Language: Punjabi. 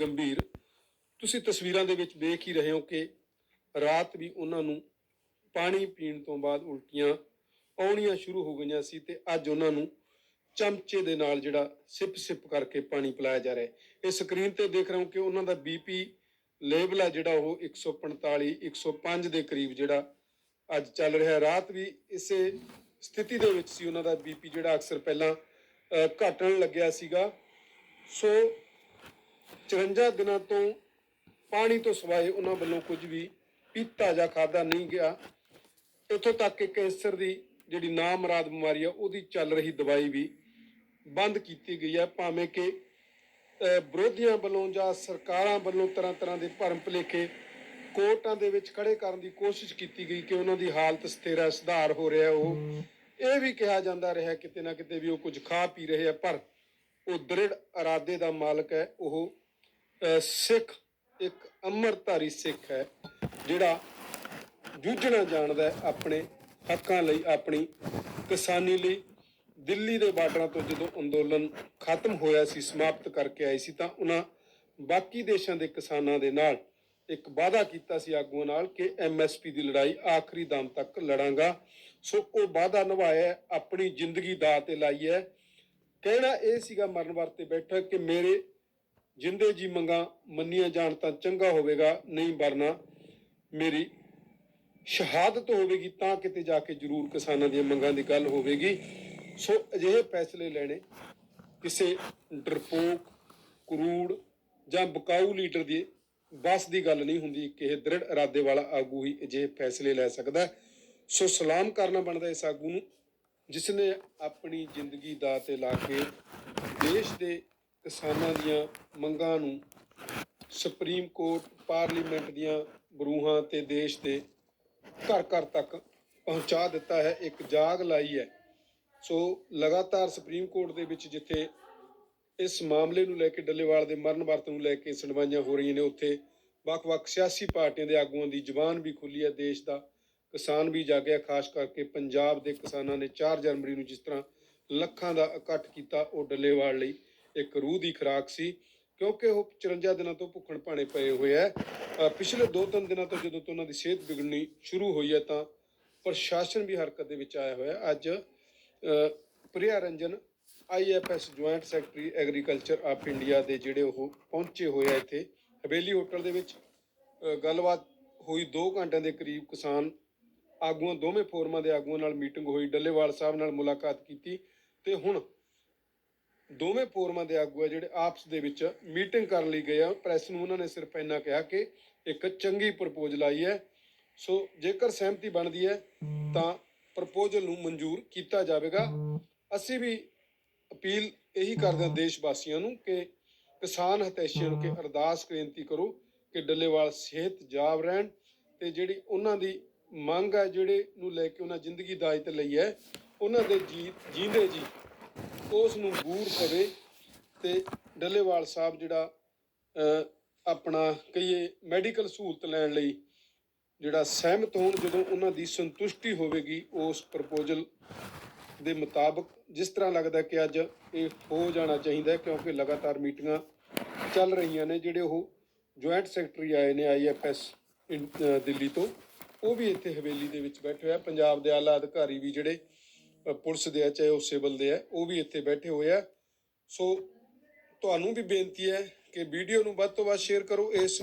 ਗੰਭੀਰ। ਤੁਸੀਂ ਤਸਵੀਰਾਂ ਦੇ ਵਿੱਚ ਵੇਖ ਹੀ ਰਹੇ ਹੋ ਕਿ ਰਾਤ ਵੀ ਉਹਨਾਂ ਨੂੰ ਪਾਣੀ ਪੀਣ ਤੋਂ ਬਾਅਦ ਉਲਟੀਆਂ ਆਉਣੀਆਂ ਸ਼ੁਰੂ ਹੋ ਗਈਆਂ ਸੀ ਤੇ ਅੱਜ ਉਹਨਾਂ ਨੂੰ ਚਮਚੇ ਦੇ ਨਾਲ ਜਿਹੜਾ ਸਿਪ ਸਿਪ ਕਰਕੇ ਪਾਣੀ ਪਿਲਾਇਆ ਜਾ ਰਿਹਾ ਹੈ। ਇਹ ਸਕਰੀਨ ਤੇ ਦੇਖ ਰਹੇ ਹੋ ਕਿ ਉਹਨਾਂ ਦਾ ਬੀਪੀ ਲੈਵਲ ਆ ਜਿਹੜਾ ਉਹ 145 105 ਦੇ ਕਰੀਬ ਜਿਹੜਾ ਅੱਜ ਚੱਲ ਰਿਹਾ ਰਾਤ ਵੀ ਇਸੇ ਸਥਿਤੀ ਦੇ ਵਿੱਚ ਸੀ ਉਹਨਾਂ ਦਾ ਬੀਪੀ ਜਿਹੜਾ ਅਕਸਰ ਪਹਿਲਾਂ ਅਹ, ਘਟਣ ਲੱਗਿਆ ਸੀਗਾ। ਸੋ 54 ਦਿਨਾਂ ਤੋਂ ਪਾਣੀ ਤੋਂ ਸਿਵਾਏ ਉਹਨਾਂ ਵੱਲੋਂ ਕੁਝ ਵੀ ਪੀਤਾ ਜਾਂ ਖਾਦਾ ਨਹੀਂ ਗਿਆ। ਇੱਥੋਂ ਤੱਕ ਕਿ ਕੈਂਸਰ ਦੀ ਜਿਹੜੀ ਨਾਮਰਾਦ ਬਿਮਾਰੀ ਆ, ਉਹਦੀ ਚੱਲ ਰਹੀ ਦਵਾਈ ਵੀ ਬੰਦ ਕੀਤੀ ਗਈ ਹੈ ਭਾਵੇਂ ਕਿ ਵਿਰੋਧੀਆਂ ਵੱਲੋਂ ਜਾਂ ਸਰਕਾਰਾਂ ਵੱਲੋਂ ਤਰ੍ਹਾਂ ਤਰ੍ਹਾਂ ਦੇ ਭਰਮ ਭੁਲੇਖੇ ਕੋਰਟਾਂ ਦੇ ਵਿੱਚ ਖੜੇ ਕਰਨ ਦੀ ਕੋਸ਼ਿਸ਼ ਕੀਤੀ ਗਈ ਕਿ ਉਹਨਾਂ ਦੀ ਹਾਲਤ ਸਥਿਰ ਹੈ, ਸੁਧਾਰ ਹੋ ਰਿਹਾ ਉਹ ਇਹ ਵੀ ਕਿਹਾ ਜਾਂਦਾ ਰਿਹਾ ਕਿਤੇ ਨਾ ਕਿਤੇ ਵੀ ਉਹ ਕੁਝ ਖਾ ਪੀ ਰਹੇ ਆ, ਪਰ ਉਹ ਦ੍ਰਿੜ ਇਰਾਦੇ ਦਾ ਮਾਲਕ ਹੈ। ਉਹ ਸਿੱਖ, ਇੱਕ ਅੰਮ੍ਰਿਤਧਾਰੀ ਸਿੱਖ ਹੈ, ਜਿਹੜਾ ਜੂਝਣਾ ਜਾਣਦਾ ਹੈ ਆਪਣੇ ਹੱਕਾਂ ਲਈ, ਆਪਣੀ ਕਿਸਾਨੀ ਲਈ। ਦਿੱਲੀ ਦੇ ਬਾਰਡਰਾਂ ਤੋਂ ਜਦੋਂ ਅੰਦੋਲਨ ਖਤਮ ਹੋਇਆ ਸੀ, ਸਮਾਪਤ ਕਰਕੇ ਆਏ ਸੀ, ਤਾਂ ਉਹਨਾਂ ਬਾਕੀ ਦੇਸ਼ਾਂ ਦੇ ਕਿਸਾਨਾਂ ਦੇ ਨਾਲ ਇੱਕ ਵਾਅਦਾ ਕੀਤਾ ਸੀ ਆਗੂਆਂ ਨਾਲ ਕਿ ਐਮਐਸਪੀ ਦੀ ਲੜਾਈ ਆਖਰੀ ਦਮ ਤੱਕ ਲੜਾਂਗਾ। ਸੋ ਉਹ ਵਾਅਦਾ ਨਿਭਾਇਆ, ਆਪਣੀ ਜ਼ਿੰਦਗੀ ਦਾ ਤੇ ਲਾਈ ਹੈ। ਕਹਿਣਾ ਇਹ ਸੀਗਾ, ਮਰਨ ਵਰਤੇ ਬੈਠਾ, ਕਿ ਮੇਰੇ ਜਿੰਦੇ ਜੀ ਮੰਗਾ ਮੰਨੀਆਂ ਜਾਣ ਤਾਂ ਚੰਗਾ ਹੋਵੇਗਾ, ਨਹੀਂ ਵਰਨਾ ਮੇਰੀ ਸ਼ਹਾਦਤ ਹੋਵੇਗੀ ਤਾਂ ਕਿਤੇ ਜਾ ਕੇ ਜ਼ਰੂਰ ਕਿਸਾਨਾਂ ਦੀਆਂ ਮੰਗਾਂ ਦੀ ਗੱਲ ਹੋਵੇਗੀ। ਸੋ ਅਜਿਹੇ ਫੈਸਲੇ ਲੈਣੇ ਕਿਸੇ ਡਰਪੋਕ, ਕਰੂੜ ਜਾਂ ਬਕਾਊ ਲੀਡਰ ਦੀ ਬਸ ਦੀ ਗੱਲ ਨਹੀਂ ਹੁੰਦੀ ਕਿ ਇਹ ਦ੍ਰਿੜ ਇਰਾਦੇ ਵਾਲਾ ਆਗੂ ਹੀ ਅਜਿਹੇ ਫੈਸਲੇ ਲੈ ਸਕਦਾ ਸੋ ਸਲਾਮ ਕਰਨਾ ਬਣਦਾ ਇਸ ਆਗੂ ਨੂੰ ਜਿਸ ਨੇ ਆਪਣੀ ਜ਼ਿੰਦਗੀ ਦਾ ਤੇ ਲਾ ਕੇ ਦੇਸ਼ ਦੇ ਕਿਸਾਨਾਂ ਦੀਆਂ ਮੰਗਾਂ ਨੂੰ ਸੁਪਰੀਮ ਕੋਰਟ ਪਾਰਲੀਮੈਂਟ ਦੀਆਂ ਬਰੂਹਾਂ ਤੇ ਦੇਸ਼ ਦੇ ਘਰ ਘਰ ਤੱਕ ਪਹੁੰਚਾ ਦਿੱਤਾ ਹੈ, ਇੱਕ ਜਾਗ ਲਾਈ ਹੈ। ਸੋ ਲਗਾਤਾਰ ਸੁਪਰੀਮ ਕੋਰਟ ਦੇ ਵਿੱਚ ਜਿੱਥੇ ਇਸ ਮਾਮਲੇ ਨੂੰ ਲੈ ਕੇ ਡੱਲੇਵਾਲ ਦੇ ਮਰਨ ਵਰਤ ਨੂੰ ਲੈ ਕੇ ਸੁਣਵਾਈਆਂ ਹੋ ਰਹੀਆਂ ਨੇ, ਉੱਥੇ ਵੱਖ-ਵੱਖ ਸਿਆਸੀ ਪਾਰਟੀਆਂ ਦੇ ਆਗੂਆਂ ਦੀ ਜ਼ੁਬਾਨ ਵੀ ਖੁੱਲੀ ਹੈ। ਦੇਸ਼ ਦਾ ਕਿਸਾਨ ਵੀ ਜਾਗਿਆ, ਖਾਸ ਕਰਕੇ ਪੰਜਾਬ ਦੇ ਕਿਸਾਨਾਂ ਨੇ 4 ਜਨਵਰੀ ਨੂੰ ਜਿਸ ਤਰ੍ਹਾਂ ਲੱਖਾਂ ਦਾ ਇਕੱਠ ਕੀਤਾ ਉਹ ਡੱਲੇਵਾਲ ਲਈ। ਇੱਕ ਰੂਹ ਦੀ ਖੁਰਾਕ ਸੀ, ਕਿਉਂਕਿ ਉਹ 54 ਦਿਨਾਂ ਤੋਂ ਭੁੱਖਣ ਭਾਣੇ ਪਏ ਹੋਏ ਹੈ ਪਿਛਲੇ 2-3 ਦਿਨਾਂ ਤੋਂ ਜਦੋਂ ਤੋਂ ਉਹਨਾਂ ਦੀ ਸਿਹਤ ਵਿਗੜਨੀ ਸ਼ੁਰੂ ਹੋਈ ਹੈ ਤਾਂ ਪ੍ਰਸ਼ਾਸਨ ਵੀ ਹਰਕਤ ਦੇ ਵਿੱਚ ਆਇਆ ਹੋਇਆ। ਅੱਜ Priya Ranjan IFS joint secretary agriculture of India ਦੇ ਜਿਹੜੇ ਉਹ ਪਹੁੰਚੇ ਹੋਏ ਆ ਇੱਥੇ, ਹਵੇਲੀ ਹੋਟਲ ਦੇ ਵਿੱਚ ਗੱਲਬਾਤ ਹੋਈ। 2 ਘੰਟਿਆਂ ਦੇ ਕਰੀਬ ਕਿਸਾਨ ਆਗੂਆਂ, ਦੋਵੇਂ ਫੋਰਮਾਂ ਦੇ ਆਗੂਆਂ ਨਾਲ ਮੀਟਿੰਗ ਹੋਈ। ਡੱਲੇਵਾਲ ਸਾਹਿਬ ਨਾਲ ਮੁਲਾਕਾਤ ਕੀਤੀ ਤੇ ਹੁਣ ਦੋਵੇਂ ਫੋਰਮਾਂ ਦੇ ਆਗੂ ਆ ਜਿਹੜੇ ਆਪਸ ਦੇ ਵਿੱਚ ਮੀਟਿੰਗ ਕਰਨ ਲਈ ਗਏ ਆ। ਪ੍ਰੈਸ ਨੂੰ ਉਹਨਾਂ ਨੇ ਸਿਰਫ ਇੰਨਾ ਕਿਹਾ ਕਿ ਇੱਕ ਚੰਗੀ ਪ੍ਰਪੋਜ਼ਲ ਆਈ ਹੈ। ਸੋ ਜੇਕਰ ਸਹਿਮਤੀ ਬਣਦੀ ਹੈ, ਤਾਂ ਪ੍ਰਪੋਜ਼ਲ ਨੂੰ ਮਨਜ਼ੂਰ ਕੀਤਾ ਜਾਵੇਗਾ। ਅਸੀਂ ਵੀ ਅਪੀਲ ਇਹੀ ਕਰਦੇ ਹਾਂ ਦੇਸ਼ ਵਾਸੀਆਂ ਨੂੰ ਕਿ ਕਿਸਾਨ ਹਤੈਸ਼ੀਆਂ ਨੂੰ ਕਿ ਅਰਦਾਸ ਬੇਨਤੀ ਕਰੋ ਕਿ ਡੱਲੇਵਾਲ ਸਿਹਤ ਜਾਬ ਰਹਿਣ ਤੇ ਜਿਹੜੀ ਉਹਨਾਂ ਦੀ ਮੰਗ ਹੈ, ਜਿਹੜੇ ਨੂੰ ਲੈ ਕੇ ਉਹਨਾਂ ਜ਼ਿੰਦਗੀ ਦਾਜ ਤੇ ਲਈ ਹੈ, ਉਹਨਾਂ ਦੇ ਜੀ ਜੀਂਦੇ ਜੀ। ਉਸ ਨੂੰ ਗੂਰ ਪਵੇ ਤੇ ਡੱਲੇਵਾਲ ਸਾਹਿਬ ਜਿਹੜਾ ਆਪਣਾ ਕਹੀਏ ਮੈਡੀਕਲ ਸਹੂਲਤ ਲੈਣ ਲਈ ਜਿਹੜਾ ਸਹਿਮਤ ਹੋਣ, ਜਦੋਂ ਉਹਨਾਂ ਦੀ ਸੰਤੁਸ਼ਟੀ ਹੋਵੇਗੀ, ਉਸ ਪ੍ਰਪੋਜ਼ਲ ਦੇ ਮੁਤਾਬਕ ਜਿਸ ਤਰ੍ਹਾਂ ਲੱਗਦਾ ਕਿ ਅੱਜ ਇਹ ਹੋ ਜਾਣਾ ਚਾਹੀਦਾ, ਕਿਉਂਕਿ ਲਗਾਤਾਰ ਮੀਟਿੰਗਾਂ ਚੱਲ ਰਹੀਆਂ ਨੇ, ਜਿਹੜੇ ਉਹ ਜੁਆਇੰਟ ਸੈਕਟਰੀ ਆਏ ਨੇ ਆਈਐਫਐਸ ਦਿੱਲੀ ਤੋਂ, ਉਹ ਵੀ ਇੱਥੇ ਹਵੇਲੀ ਦੇ ਵਿੱਚ ਬੈਠੇ ਹੋਇਆ ਪੰਜਾਬ ਦੇ ਆਲਾ ਅਧਿਕਾਰੀ ਵੀ ਜਿਹੜੇ ਪੁਲਿਸ ਦੇ ਆ, ਚਾਹੇ ਉਹ ਸਿਵਲ ਦੇ ਆ, ਉਹ ਵੀ ਇੱਥੇ ਬੈਠੇ ਹੋਏ ਆ। ਸੋ ਤੁਹਾਨੂੰ ਵੀ ਬੇਨਤੀ ਹੈ ਕਿ ਵੀਡੀਓ ਨੂੰ ਵੱਧ ਤੋਂ ਵੱਧ ਸ਼ੇਅਰ ਕਰੋ, ਇਸ